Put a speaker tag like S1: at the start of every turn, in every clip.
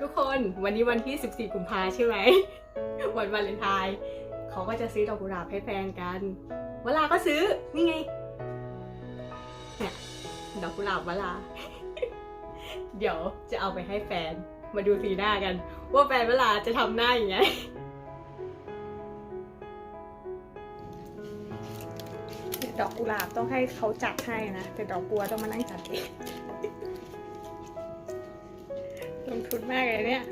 S1: ทุกคนวันนี้วันที่ 14 กุมภาใช่ไหม วันวาเลนไทน์เขาก็จะซื้อดอกกุหลาบให้แฟนกันเวลาก็ซื้อ นี่ไงเนี่ยดอกกุหลาบเวลา เดี๋ยวจะเอาไปให้แฟน มาดูสีหน้ากัน ว่าแฟนเวลาจะทำหน้าอย่างไงดอกกุหลาบต้องให้เขาจัดให้นะ แต่ดอกบัวต้องมานั่งจัดเอง ลงทุนมากเลยเนี่ย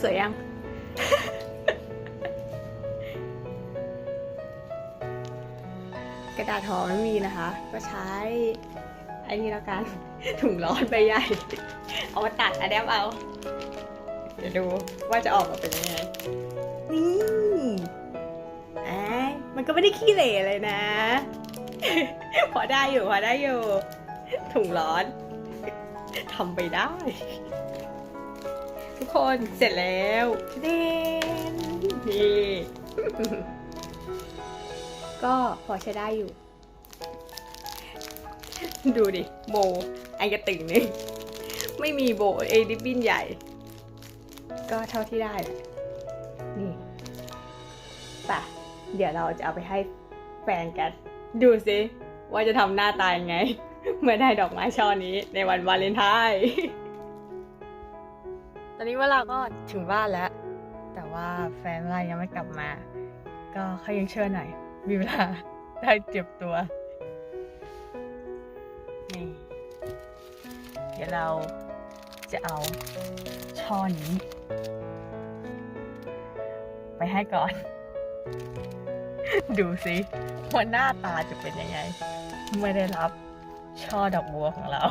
S1: สวยยัง กระดาษห่อไม่มีนะคะ ก็ใช้ไอ้นี่แล้วกัน ถุงร้อนใบใหญ่ เอามาตัดอะแดปเอา เดี๋ยวดูว่าจะออกมาเป็นยังไง นี่ไอ้มันก็ไม่ได้ขี้เหร่เลยนะ พอได้อยู่พอได้อยู่ ถุงร้อนทำไปได้ ทุกคนเสร็จแล้วเด่นนี่ก็พอใช้ได้อยู่ ดูดิ โบไอกระติ่งนี่ไม่มีโบเอดิบบินใหญ่ ก็เท่าที่ได้แหละนี่ป่ะ เดี๋ยวเราจะเอาไปให้แฟนกัน ดูสิว่าจะทำหน้าตายังไง เมื่อได้ดอกไม้ช่อนี้ในวันวาเลนไทน์ตอนนี้เวลาก็ถึงบ้านแล้ว แต่ว่าแฟนเวลายังไม่กลับมา ก็เขายังเชิญหน่อยมีเวลาได้เจ็บตัวนี่เดี๋ยวเราจะเอาช่อนี้ ไปให้ก่อน ดูสิว่าหน้าตาจะเป็นยังไง ไม่ได้รับช่อดอกบัวของเรา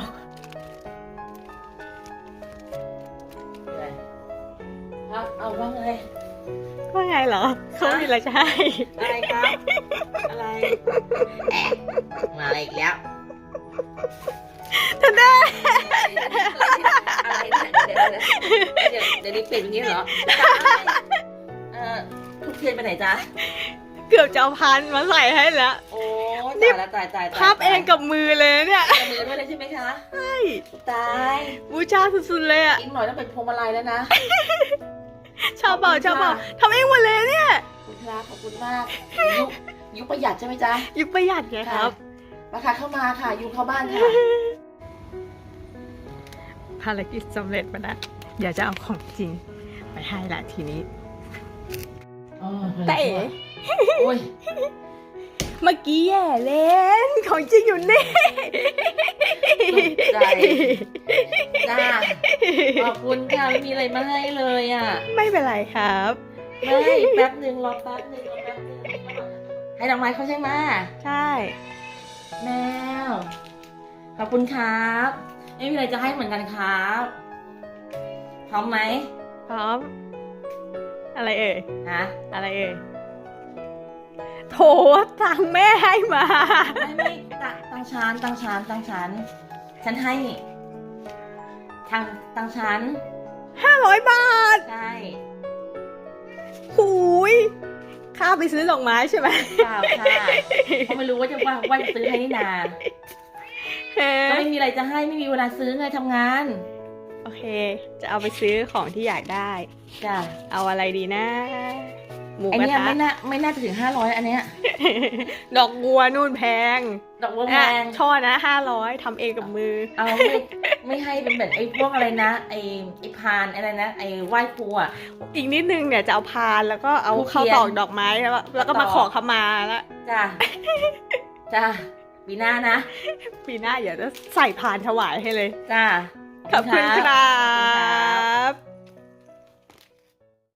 S2: เอาเอาว่าไง
S1: ว่าไงเหรอเขามีอะไรจะให้
S2: อะไรครับ อะไรแอะมาอะไรอีกแล้ว
S1: ทันได้
S2: อะไรเนี่ยเดี๋ยวเดี๋ยวเดี๋ยวเดี๋ยวนี้เปลี่ยนอย่างนี้เหรอ เออทุกเทียนไปไหนจ๊ะ
S1: เกือบจะเอาพันมาใส่ให้แล้ว
S2: โอ้
S1: นี่
S2: ตายละตายตายตาย
S1: พับเองกับมือเลยเนี่ย
S2: กับมือด้วยเลยใช่ไหมคะ
S1: ใช่
S2: ตาย
S1: บูชาสุดๆเลยอะ
S2: อีกหน่อยต้องเป็นพวงมาลัยแล้วนะ
S1: ชอบเปล่าชอบเปล่าทำเองหมดเลยเนี่ย
S2: ขอบคุณครับขอบคุณมาก ยุคยุคประหยัดใช่ไหมจ๊ะ
S1: ยุคประหยัดไงครับ
S2: ราคาเข้ามาค่ะ ยุคเข้าบ้านค่ะ
S1: ภารกิจสำเร็จมาแล้วเดี๋ยวจะเอาของจริง ไปให้ละทีนี้ แต่เอ๋
S2: โอ้ย
S1: เมื่อกี้แย่เล่นของจริงอยู่นี่
S2: ตกใจจ้าขอบคุณค่ะไม่มีอะไรมาให้เลยอะ
S1: ไม่เป็นไรครับ
S2: ไม่แป๊บหนึ่งรอแป๊บหนึ่งรอแป๊บหนึ่งให้ดอกไม้เขาใช่ไหม
S1: ใช่
S2: แมว ขอบคุณครับ ไม่มีอะไรจะให้เหมือนกันครับ พร้อมไหม
S1: พร้อม อะไรเอ่ย
S2: ฮะ
S1: อะไรเอ่ยโถตังค์แม่ให้มา
S2: ไม่ไม่ตังตังชานตังชานตังฉันฉันให้ทางตังฉัน
S1: 500บาท
S2: ใช่
S1: หูยค่าไปซื้อดอกไม้ใช่ไหม
S2: เปล่าค่ะเพราะไม่รู้ว่าจะว่าว่าจะซื้อให้นี่นา
S1: เฮ้
S2: ก็ไม่มีอะไรจะให้ไม่มีเวลาซื้อไงทำงาน
S1: โอเค จะเอาไปซื้อของที่อยากได้
S2: จ้ะ
S1: เอาอะไรดีนะ หมู
S2: ไอก
S1: ระ
S2: เนี้ย
S1: ทะ
S2: ไม่น่าไม่น่าจะถึงห้าร้อยอันเนี้ย
S1: ดอกบัวนู่นแพง
S2: ดอกบัวแพง
S1: อะช่อนะห้าร้อยทำเองกับมือ
S2: เอาไม่ไม่ให้เป็นแบบไอ้พวกอะไรนะ ไอ้ไอ้พานอะไรนะ ไอ้ไหว้ครูอะ
S1: อีกนิดนึงเนี่ยจะเอาพานแล้วก็เอา
S2: ทูบ
S1: เข้าว
S2: เทียน
S1: ตอกดอกไม้แล้วก็แล้วก็มา
S2: ต่อ
S1: ขอขมาแล้ว
S2: จ้ะ จ้ะปีหน้านะ
S1: ปีหน้าเดี๋ยวจะใส่พานถวายให้เลย
S2: จ้ะ
S1: ขอบคุณครับ